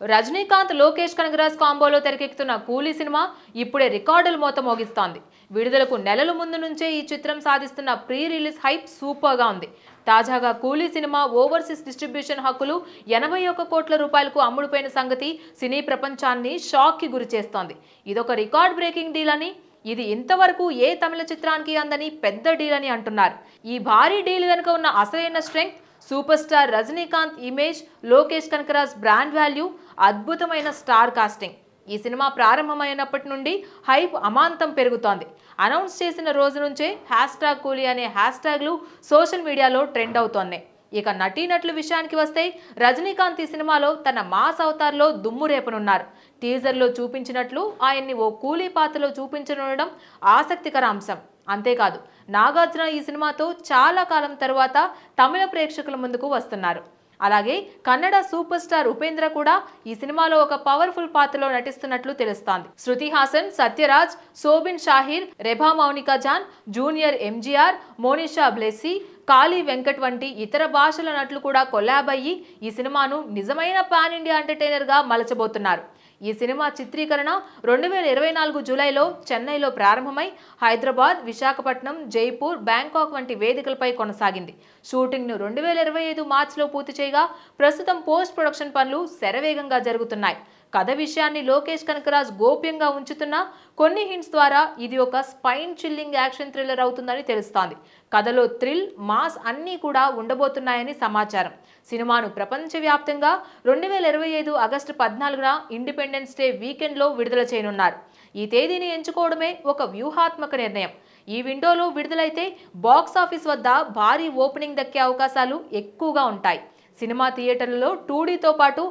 రజనీకాంత్ లోకేష్ కనగరాజ్ కాంబోలో తెరకెక్కుతున్న కూలీ సినిమా ఇప్పుడే రికార్డులు మోత మోగిస్తోంది. విడుదలకు నెలల ముందు నుంచే ఈ చిత్రం సాధిస్తున్న ప్రీ రిలీజ్ హైప్ సూపర్గా ఉంది. తాజాగా కూలీ సినిమా ఓవర్సీస్ డిస్ట్రిబ్యూషన్ హక్కులు ఎనభై ఒక్క కోట్ల రూపాయలకు అమ్ముడుపోయిన సంగతి సినీ ప్రపంచాన్ని షాక్కి గురి చేస్తోంది. ఇదొక రికార్డ్ బ్రేకింగ్ డీల్ అని ఇది ఇంతవరకు ఏ తమిళ చిత్రానికి అందని పెద్ద డీల్ అని అంటున్నారు. ఈ భారీ డీల్ వెనుక ఉన్న అసలైన strength super star Rajinikanth image Lokesh Kanagaraj brand value అద్భుతమైన స్టార్ కాస్టింగ్. ఈ సినిమా ప్రారంభమైనప్పటి నుండి హైప్ అమాంతం పెరుగుతోంది. అనౌన్స్ చేసిన రోజు నుంచే హ్యాష్ ట్యాగ్ కూలీ అనే హ్యాష్ ట్యాగ్లు సోషల్ మీడియాలో ట్రెండ్ అవుతోంది. ఇక నటీనటుల విషయానికి వస్తే రజనీకాంత్ ఈ సినిమాలో తన మాస్ అవతార్లో దుమ్ము రేపనున్నారు. టీజర్లో చూపించినట్లు ఆయన్ని ఓ కూలీ పాత్రలో చూపించనుండడం ఆసక్తికర అంశం. అంతేకాదు నాగార్జున ఈ సినిమాతో చాలా కాలం తరువాత తమిళ ప్రేక్షకుల ముందుకు వస్తున్నారు. అలాగే కన్నడ సూపర్ స్టార్ ఉపేంద్ర కూడా ఈ సినిమాలో ఒక పవర్ఫుల్ పాత్రలో నటిస్తున్నట్లు తెలుస్తోంది. శృతి హాసన్ సత్యరాజ్ సోబిన్ షాహీర్ రెభా మౌనికా జాన్ జూనియర్ ఎంజీఆర్ మోనిషా బ్లెస్సీ కాళీ వెంకట్ వంటి ఇతర భాషల నటులు కూడా కొలాబ్ అయ్యి ఈ సినిమాను నిజమైన పాన్ ఇండియా ఎంటర్టైనర్గా మలచబోతున్నారు. ఈ సినిమా చిత్రీకరణ రెండు వేల ఇరవై నాలుగు జూలైలో చెన్నైలో ప్రారంభమై హైదరాబాద్ విశాఖపట్నం జైపూర్ బ్యాంకాక్ వంటి వేదికలపై కొనసాగింది. షూటింగ్ను రెండు వేల ఇరవై ఐదు మార్చిలో పూర్తి చేయగా ప్రస్తుతం పోస్ట్ ప్రొడక్షన్ పనులు శరవేగంగా జరుగుతున్నాయి. కథ విషయాన్ని లోకేష్ కనకరాజ్ గోప్యంగా ఉంచుతున్నా కొన్ని హింట్స్ ద్వారా ఇది ఒక స్పైన్ చిల్లింగ్ యాక్షన్ థ్రిల్లర్ అవుతుందని తెలుస్తోంది. కథలో థ్రిల్ మాస్ అన్నీ కూడా ఉండబోతున్నాయని సమాచారం. సినిమాను ప్రపంచవ్యాప్తంగా రెండు వేల ఇరవై ఐదు ఆగస్టు పద్నాలుగున ఇండిపెండెన్స్ డే వీకెండ్లో విడుదల చేయనున్నారు. ఈ తేదీని ఎంచుకోవడమే ఒక వ్యూహాత్మక నిర్ణయం. ఈ విండోలో విడుదలైతే బాక్స్ ఆఫీస్ వద్ద భారీ ఓపెనింగ్ దక్కే అవకాశాలు ఎక్కువగా ఉంటాయి. సినిమా థియేటర్లలో టూడీతో పాటు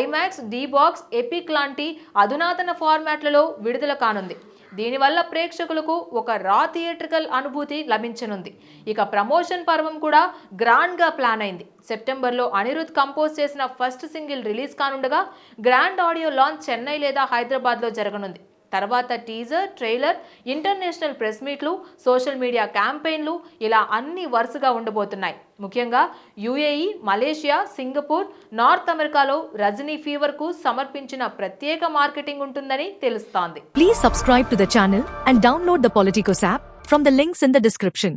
ఐమాక్స్ బాక్స్ ఎపిక్ లాంటి అధునాతన ఫార్మాట్లలో విడుదల కానుంది. దీనివల్ల ప్రేక్షకులకు ఒక రా థియేట్రికల్ అనుభూతి లభించనుంది. ఇక ప్రమోషన్ పర్వం కూడా గ్రాండ్గా ప్లాన్ అయింది. సెప్టెంబర్లో అనిరుద్ కంపోజ్ చేసిన ఫస్ట్ సింగిల్ రిలీజ్ కానుండగా గ్రాండ్ ఆడియో లాంచ్ చెన్నై లేదా హైదరాబాద్లో జరగనుంది. తర్వాత టీజర్ ట్రైలర్ ఇంటర్నేషనల్ ప్రెస్ మీట్లు సోషల్ మీడియా క్యాంపెయిన్లు ఇలా అన్ని వరుసగా ఉండబోతున్నాయి. ముఖ్యంగా యుఏఈ మలేషియా సింగపూర్ నార్త్ అమెరికాలో రజనీ ఫీవర్కు సమర్పించిన ప్రత్యేక మార్కెటింగ్ ఉంటుందని తెలుస్తోంది. Please subscribe to the channel and download the Politicos app from the links in the description